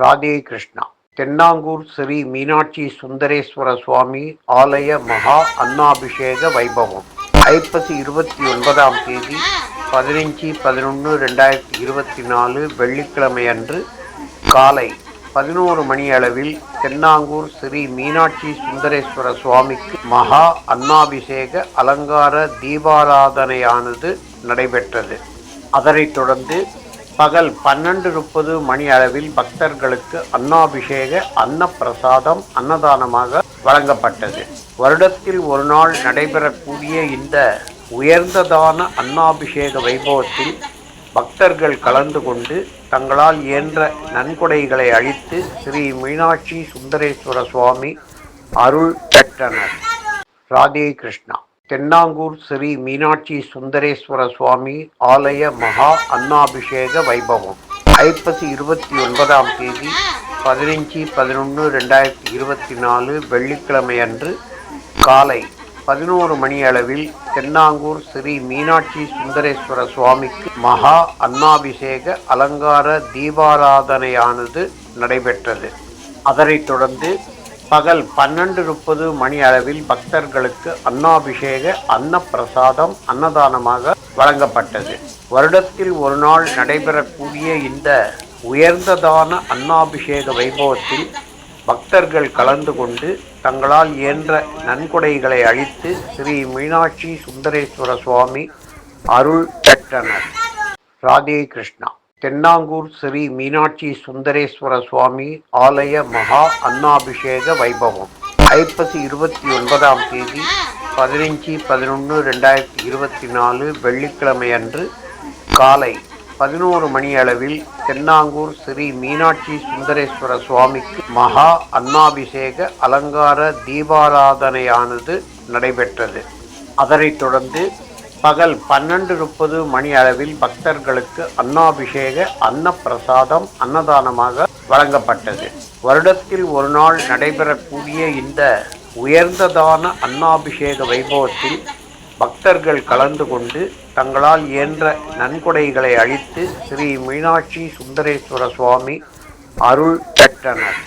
ராதே கிருஷ்ணா. தென்னாங்கூர் ஸ்ரீ மீனாட்சி சுந்தரேஸ்வர சுவாமி ஆலய மகா அன்னாபிஷேக வைபவம். ஐப்பசி இருபத்தி ஒன்பதாம் தேதி பதினஞ்சு பதினொன்று ரெண்டாயிரத்தி இருபத்தி நாலு வெள்ளிக்கிழமை அன்று காலை பதினோரு மணி அளவில் தென்னாங்கூர் ஸ்ரீ மீனாட்சி சுந்தரேஸ்வர சுவாமிக்கு மகா அன்னாபிஷேக அலங்கார தீபாராதனையானது நடைபெற்றது. அதனைத் தொடர்ந்து பகல் பன்னெண்டு முப்பது மணி அளவில் பக்தர்களுக்கு அன்னாபிஷேக அன்னப்பிரசாதம் அன்னதானமாக வழங்கப்பட்டது. வருடத்தில் ஒரு நாள் நடைபெறக்கூடிய இந்த உயர்ந்ததான அன்னாபிஷேக வைபவத்தில் பக்தர்கள் கலந்து கொண்டு தங்களால் இயன்ற நன்கொடைகளை அளித்து ஸ்ரீ மீனாட்சி சுந்தரேஸ்வர சுவாமி அருள் பெற்றனர். ராதே கிருஷ்ணா. தென்னாங்கூர் ஸ்ரீ மீனாட்சி சுந்தரேஸ்வர சுவாமி ஆலய மகா அன்னாபிஷேக வைபவம். ஐப்பசி இருபத்தி ஒன்பதாம் தேதி பதினஞ்சு பதினொன்று ரெண்டாயிரத்தி இருபத்தி நாலு வெள்ளிக்கிழமை அன்று காலை பதினோரு மணி அளவில் தென்னாங்கூர் ஸ்ரீ மீனாட்சி சுந்தரேஸ்வர சுவாமிக்கு மகா அன்னாபிஷேக அலங்கார தீபாராதனையானது நடைபெற்றது. அதனைத் தொடர்ந்து பகல் பன்னெண்டு முப்பது மணி அளவில் பக்தர்களுக்கு அன்னாபிஷேக அன்னப்பிரசாதம் அன்னதானமாக வழங்கப்பட்டது. வருடத்தில் ஒரு நாள் நடைபெறக்கூடிய இந்த உயர்ந்ததான அன்னாபிஷேக வைபவத்தில் பக்தர்கள் கலந்து கொண்டு தங்களால் இயன்ற நன்கொடைகளை அளித்து ஸ்ரீ மீனாட்சி சுந்தரேஸ்வர சுவாமி அருள் பெற்றனர். ராதே கிருஷ்ணா. தென்னாங்கூர் ஸ்ரீ மீனாட்சி சுந்தரேஸ்வர சுவாமி ஆலய மகா அன்னாபிஷேக வைபவம். ஐப்பசி இருபத்தி ஒன்பதாம் தேதி பதினஞ்சு பதினொன்று ரெண்டாயிரத்தி இருபத்தி நாலு வெள்ளிக்கிழமை அன்று காலை பதினோரு மணி அளவில் தென்னாங்கூர் ஸ்ரீ மீனாட்சி சுந்தரேஸ்வர சுவாமிக்கு மகா அன்னாபிஷேக அலங்கார தீபாராதனையானது நடைபெற்றது. அதனைத் தொடர்ந்து பகல் பன்னெண்டு முப்பது மணி அளவில் பக்தர்களுக்கு அன்னாபிஷேக அன்னப்பிரசாதம் அன்னதானமாக வழங்கப்பட்டது. வருடத்தில் ஒரு நாள் நடைபெறக்கூடிய இந்த உயர்ந்ததான அன்னாபிஷேக வைபவத்தில் பக்தர்கள் கலந்து கொண்டு தங்களால் இயன்ற நன்கொடைகளை அளித்து ஸ்ரீ மீனாட்சி சுந்தரேஸ்வர சுவாமி அருள் பெற்றனர்.